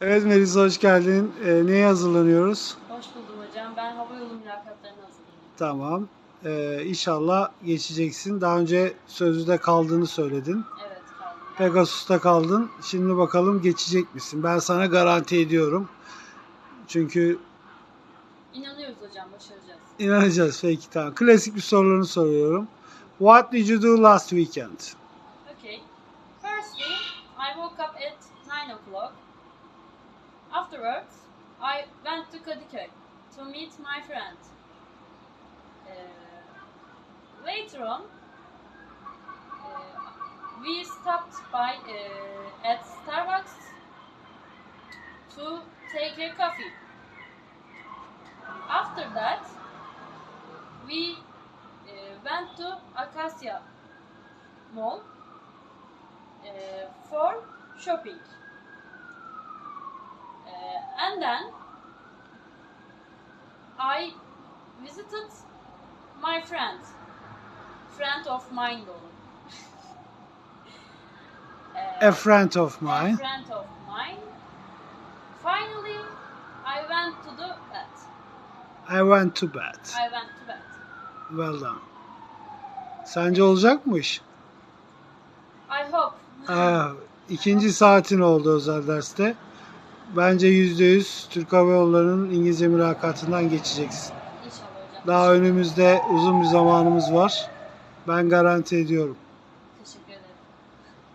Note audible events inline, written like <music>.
Evet Melis hoş geldin. Ee, neye hazırlanıyoruz? Hoş buldum hocam. Ben hava yolu mülakatlarına hazırlanıyorum. Tamam. Ee, inşallah geçeceksin. Daha önce sözlüde kaldığını söyledin. Evet kaldım. Pegasus'ta kaldın. Şimdi bakalım geçecek misin? Ben sana garanti ediyorum. Çünkü İnanıyoruz hocam başaracağız. inanacağız. Peki tamam. Klasik bir sorularını soruyorum. What did you do last weekend? Okay. Firstly, I woke up at 9 o'clock. Afterwards, I went to Kadıköy to meet my friend. Uh, later on, uh, we stopped by uh, at Starbucks to take a coffee. After that, we uh, went to Acacia Mall uh, for shopping. And then I visited my friend, friend of mine. Uh, <laughs> A friend of a mine. friend of mine. Finally, I went to the bed. I went to bed. I went to bed. Well done. Sence olacakmış? I hope. Aa, ikinci saatin oldu özel derste. Bence %100 Türk Hava Yolları'nın İngilizce mülakatından geçeceksin. İnşallah hocam. Daha önümüzde uzun bir zamanımız var. Ben garanti ediyorum.